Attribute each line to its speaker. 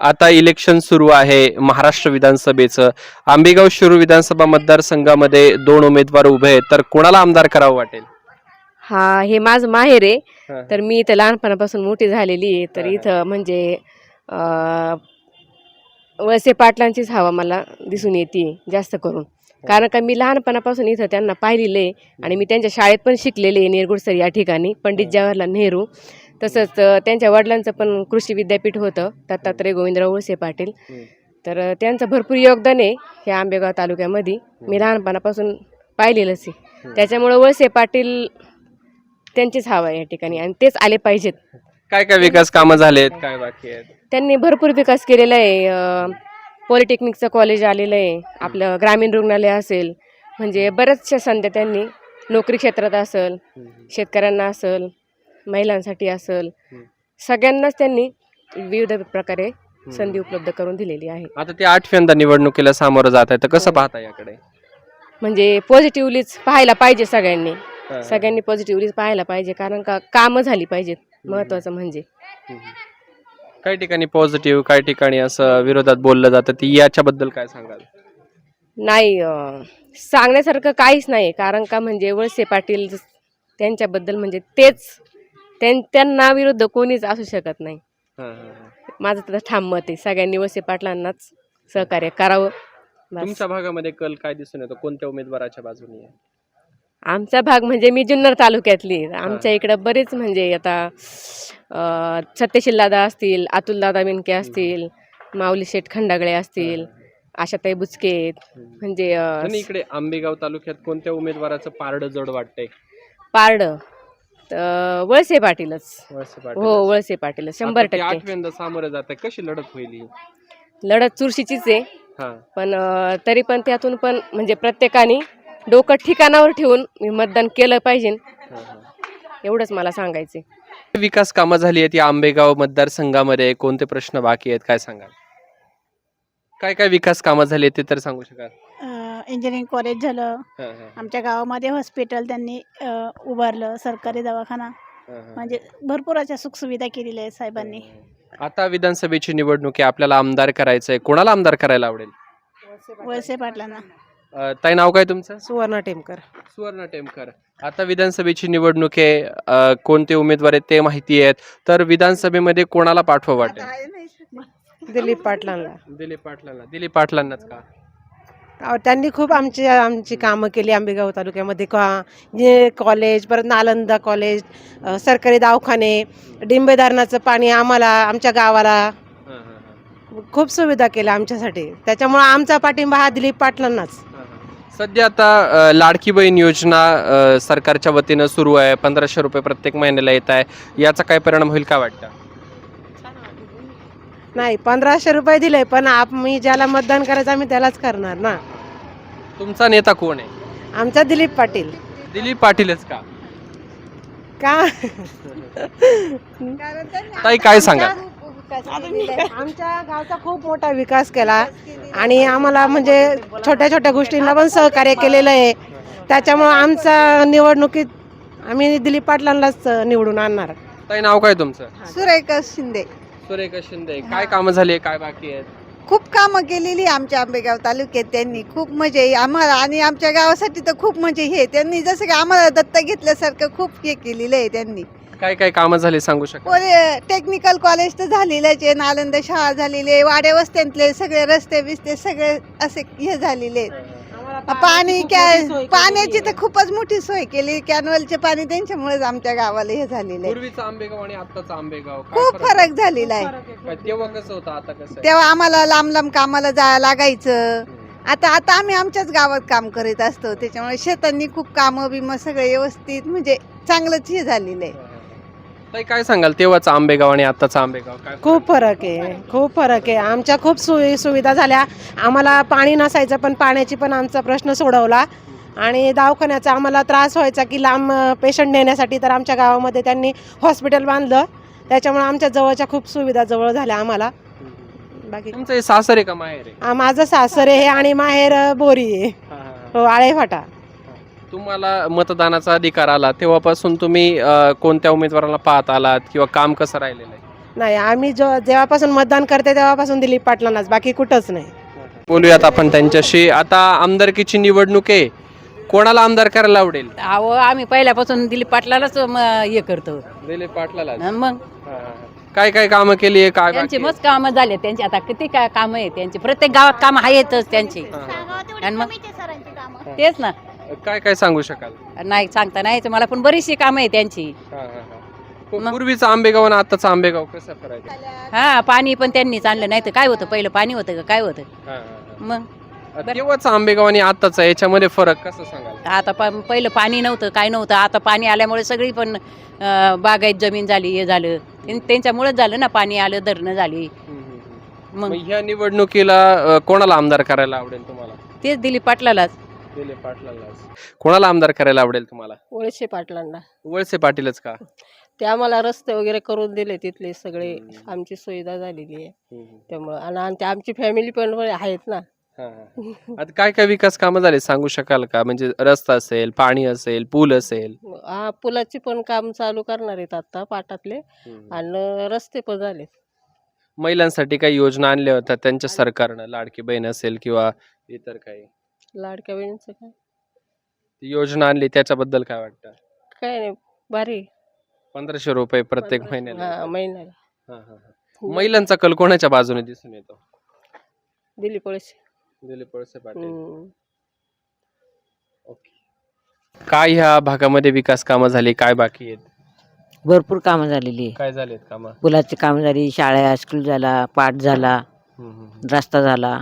Speaker 1: आता इलेक्शन सुरू आहे महाराष्ट्र विधानसभेचं. आंबेगाव शिरूर विधानसभा मतदारसंघामध्ये दोन उमेदवार उभे आहेत. तर कोणाला आमदार करावं वाटेल?
Speaker 2: हा हे माझं माहेर आहे. तर मी इथं लहानपणापासून मोठी झालेली आहे. तर. इथं म्हणजे अं, वळसे पाटलांचीच हवा मला दिसून येते जास्त करून. कारण का मी लहानपणापासून इथं त्यांना पाहिलेलं आहे. आणि मी त्यांच्या शाळेत पण शिकलेले आहे नेरगुडसर या ठिकाणी पंडित जवाहरलाल नेहरू. तसंच त्यांच्या वडिलांचं पण कृषी विद्यापीठ होतं दत्तात्रय गोविंदराव वळसे पाटील. तर त्यांचं भरपूर योगदान आहे ह्या आंबेगाव तालुक्यामध्ये. मी लहानपणापासून पाहिलेलंच आहे. त्याच्यामुळं वळसे पाटील त्यांचीच हवा आहे या ठिकाणी आणि तेच आले पाहिजेत.
Speaker 1: काय काय विकास कामं झालेत? काय बाकी आहेत?
Speaker 2: त्यांनी भरपूर विकास केलेला आहे. पॉलिटेक्निकचं कॉलेज आलेलं आहे. आपलं ग्रामीण रुग्णालय असेल म्हणजे बऱ्याचशा संध्या त्यांनी नोकरी क्षेत्रात असेल शेतकऱ्यांना असेल महिलांसाठी असेल. सगळ्यांनाच त्यांनी विविध प्रकारे संधी उपलब्ध करून दिलेली आहे.
Speaker 1: आता ते आठव्यांदा निवडणुकीला सामोरं जात आहे तर कसं पाहता याकडे?
Speaker 2: म्हणजे पॉझिटिव्हलीच पाहायला पाहिजे सगळ्यांनी. सगळ्यांनी पॉझिटिव्हलीच पाहायला पाहिजे. कारण का कामं झाली पाहिजेत. महत्वाचं म्हणजे.
Speaker 1: काही ठिकाणी पॉझिटिव्ह काही ठिकाणी असं विरोधात बोललं जातं. ती याच्याबद्दल काय सांगाल?
Speaker 2: नाही सांगण्यासारखं काहीच नाही. कारण का म्हणजे वळसे पाटील त्यांच्याबद्दल म्हणजे तेच त्यां त्यांना विरुद्ध कोणीच असू शकत नाही. माझं तर ठाम मत आहे. सगळ्यांनी वळसे पाटलांनाच सहकार्य करावं. बस.
Speaker 1: तुमच्या भागामध्ये कल काय दिसून येतो? कोणत्या उमेदवाराच्या बाजूने आहे?
Speaker 2: आमचा भाग म्हणजे मी जुन्नर तालुक्यातली. आहे. आमच्या इकडं बरेच म्हणजे आता अं, सत्यशील दादा असतील अतुल दादा बिनके असतील माऊली शेठ खंडागळे असतील आशाताई बुचके आहेत. म्हणजे अं,
Speaker 1: इकडे आंबेगाव तालुक्यात कोणत्या उमेदवाराचं पारड जड वाटतंय?
Speaker 2: पारड. तर वळसे पाटीलच.
Speaker 1: वळसे
Speaker 2: हो. वळसे पाटीलच. शंभर
Speaker 1: आता ते
Speaker 2: टक्के.
Speaker 1: आठव्यांदा सामोरं जात कशी लढत होईल ही?
Speaker 2: लढत चुरशीचीच आहे.
Speaker 1: हा.
Speaker 2: पण अं, तरी पण त्यातून पण म्हणजे प्रत्येकाने डोकं ठिकाणावर ठेवून मी मतदान केलं पाहिजे.
Speaker 1: हा, हा.
Speaker 2: एवढंच मला सांगायचे
Speaker 1: विकास कामं झाली आहेत या आंबेगाव मतदारसंघामध्ये. कोणते प्रश्न बाकी आहेत? काय सांगाल? काय काय विकास कामं झाली ते तर सांगू शकाल?
Speaker 3: इंजिनिअरिंग कॉलेज झालं.
Speaker 1: हा, हा,
Speaker 3: आमच्या गावामध्ये हॉस्पिटल त्यांनी अ, उभारलं सरकारी दवाखाना.
Speaker 1: हा, हा.
Speaker 3: म्हणजे भरपूर अशा सुखसुविधा केलेल्या आहेत साहेबांनी.
Speaker 1: आता विधानसभेची निवडणूक आहे आपल्याला आमदार करायचंय. कोणाला आमदार करायला आवडेल?
Speaker 3: वळसे पाटलांना.
Speaker 1: अं, ताई नाव काय तुमचं?
Speaker 2: सुवर्णा टेमकर.
Speaker 1: सुवर्ण टेमकर. आता विधानसभेची निवडणूक आहे अं, कोणते उमेदवार आहेत ते माहिती आहेत. तर विधानसभेमध्ये कोणाला पाठवा वाटेल?
Speaker 4: दिलीप पाटलांना.
Speaker 1: दिलीप पाटलांना. दिलीप पाटलांनाच का?
Speaker 4: अहो, त्यांनी खूप आमची आमची कामं केली आंबेगाव तालुक्यामध्ये. का जे कॉलेज परत नालंदा कॉलेज अ, सरकारी दवाखाने डिंबे धरणाचं पाणी आम्हाला आमच्या गावाला
Speaker 1: हा, हा, हा.
Speaker 4: खूप सुविधा केल्या आमच्यासाठी. त्याच्यामुळे आमचा पाठिंबा हा दिलीप पाटलांनाच.
Speaker 1: सध्या आता अ, लाडकी बहीण योजना अ, सरकारच्या वतीनं सुरू आहे. पंधराशे रुपये प्रत्येक महिन्याला येत आहे. याचा काय परिणाम होईल का वाटतं?
Speaker 4: नाही पंधराशे रुपये दिले पण आम्ही ज्याला मतदान करायचं आम्ही त्यालाच करणार ना.
Speaker 1: तुमचा नेता कोण आहे?
Speaker 4: आमचा दिलीप पाटील.
Speaker 1: दिलीप पाटीलच का?
Speaker 4: का?
Speaker 1: ताई काय सांगा?
Speaker 4: आमच्या गावचा खूप मोठा विकास केला आणि आम्हाला म्हणजे छोट्या छोट्या गोष्टींना पण सहकार्य केलेलं आहे. त्याच्यामुळं आमचा निवडणुकीत आम्ही दिलीप पाटलांनाच निवडून आणणार.
Speaker 1: ताई नाव काय तुमचं?
Speaker 5: सुरेखा शिंदे.
Speaker 1: सुरेखा शिंदे? काय कामं झाली काय बाकी आहेत?
Speaker 5: खूप कामं केलेली आमच्या आंबेगाव तालुक्यात त्यांनी. खूप म्हणजे आम्हाला आणि आमच्या गावासाठी तर खूप म्हणजे हे. त्यांनी जसं की आम्हाला दत्ता घेतल्यासारखं खूप हे केलेलं आहे त्यांनी.
Speaker 1: काय काय कामं झाली सांगू
Speaker 5: पोरे टेक्निकल कॉलेज तर झालेलंच आहे. नालंदा शाळा झालेली आहे. वाड्या वस्त्यांतले सगळे रस्ते बिस्ते सगळे असे हे झालेले आहेत. पाणी कॅ पाण्याची तर खूपच मोठी सोय केली. कॅनवलचे पाणी त्यांच्यामुळेच आमच्या गावाला हे झालेलं आहे.
Speaker 1: पूर्वीचं आंबेगाव आणि आताचं आंबेगाव काय
Speaker 5: खूप फरक झालेला आहे.
Speaker 1: काय तेव्हा कसं होतं आता कसं आहे?
Speaker 5: तेव्हा आम्हाला लांब लांब कामाला जायला लागायचं. आता आता आम्ही आमच्याच गावात काम करीत असतो. त्याच्यामुळे शेतांनी खूप कामं बिमं सगळे व्यवस्थित म्हणजे चांगलंच हे झालेलं आहे.
Speaker 1: ताई काय सांगाल? तेव्हाचं आंबेगाव आणि आताचं आंबेगाव काय
Speaker 4: खूप फरक आहे खूप फरक आहे. आमच्या खूप सोयी सुविधा झाल्या. आम्हाला पाणी नसायचं पण पाण्याची पण आमचा प्रश्न सोडवला. आणि दवाखान्याचा आम्हाला त्रास व्हायचा की लांब पेशंट नेण्यासाठी तर आमच्या गावामध्ये त्यांनी हॉस्पिटल बांधलं. त्याच्यामुळे आमच्या जवळच्या खूप सुविधा जवळ झाल्या आम्हाला. बाकी
Speaker 1: तुमचं हे सासर का माहेर आहे?
Speaker 4: आ, माझं सासर आहे आणि माहेर बोरी आहे. हो आळे फाटा.
Speaker 1: तुम्हाला मतदानाचा अधिकार आला तेव्हापासून तुम्ही अ, कोणत्या उमेदवाराला पाहत आलात किंवा काम कसं राहिलेलं आहे?
Speaker 4: नाही आम्ही जो जेव्हापासून मतदान करते तेव्हापासून दिलीप पाटलांनाच बाकी कुठंच नाही.
Speaker 1: बोलूयात आपण त्यांच्याशी. आता आमदारकीची निवडणूक आहे. कोणाला आमदार करायला आवडेल?
Speaker 6: अहो आम्ही पहिल्यापासून दिलीप पाटलालाच म, हे करतो.
Speaker 1: दिलीप पाटलाला
Speaker 6: अन मग?
Speaker 1: काय काय कामं केली आहे? काय
Speaker 6: त्यांचे
Speaker 1: बाकी? आहे?
Speaker 6: मस्त कामं झाले. त्यांची आता किती काय कामं आहे त्यांची प्रत्येक गावात कामं आहेतच त्यांची. आणि मग? तेच ना.
Speaker 1: काय काय सांगू शकाल?
Speaker 6: नाही सांगता नाही मला पण बरीचशी कामं आहे त्यांची. मग?
Speaker 1: पूर्वीचं आंबेगाव आणि आताचं आंबेगाव कसं आहे?
Speaker 6: हा पाणी पण त्यांनीच आणलं नाही तर काय होतं? पहिलं पाणी होतं का? काय होतं?
Speaker 1: हा, हा, हा.
Speaker 6: मग.
Speaker 1: तेव्हाच आंबेगाव आणि आताचा याच्यामध्ये फरक कसं सांगाल?
Speaker 6: आता प पहिलं पाणी नव्हतं काय नव्हतं. आता पाणी आल्यामुळे सगळी पण अं, बागायत जमीन झाली हे झालं. त्यां- त्यांच्यामुळेच झालं ना पाणी आलं धरणं झाली.
Speaker 1: मग?
Speaker 6: मग
Speaker 1: ह्या निवडणुकीला अ, कोणाला आमदार करायला आवडेल तुम्हाला?
Speaker 6: तेच दिलीप पाटलालाच.
Speaker 1: पाटलालाच कोणाला आमदार करायला आवडेल तुम्हाला?
Speaker 7: वळसे पाटलांना.
Speaker 1: वळसे पाटीलच का?
Speaker 7: ते आम्हाला रस्ते वगैरे करून दिले तिथले सगळे. आमची सुविधा झालेली आहे. त्यामुळं आणि आमची- आमची फॅमिली पण आहेत ना.
Speaker 1: हा, हा. आता काय काय विकास कामं झाले सांगू शकाल का? म्हणजे रस्ता असेल पाणी असेल पूल असेल.
Speaker 7: हा पुलाची पण काम चालू करणार आहेत आता पाटातले. आणि रस्ते पण झाले
Speaker 1: महिलांसाठी काही योजना आणल्या होत्या त्यांच्या सरकारनं? लाडकी बहीण असेल किंवा इतर काही?
Speaker 7: लाडक्या बहिणीचं काय?
Speaker 1: ती योजना आणली त्याच्याबद्दल काय वाटतं?
Speaker 7: काय नाही भारी.
Speaker 1: पंधराशे रुपये प्रत्येक
Speaker 7: हा
Speaker 1: महिन्याला.
Speaker 7: महिन्याला.
Speaker 1: हा, हा, हा. महिलांचा कल कोणाच्या बाजूने दिसून येतो?
Speaker 7: दिलीप वळसे.
Speaker 1: दिलीप वळसे पाटील. काय ह्या भागामध्ये विकास कामं झाली काय बाकी आहेत?
Speaker 8: भरपूर कामं झालेली आहे.
Speaker 1: काय झालेत कामं?
Speaker 8: पुलाची कामं झाली शाळा स्कूल झाला पाठ झाला
Speaker 1: हम्म, हम्म, हम्म.
Speaker 8: रस्ता झाला.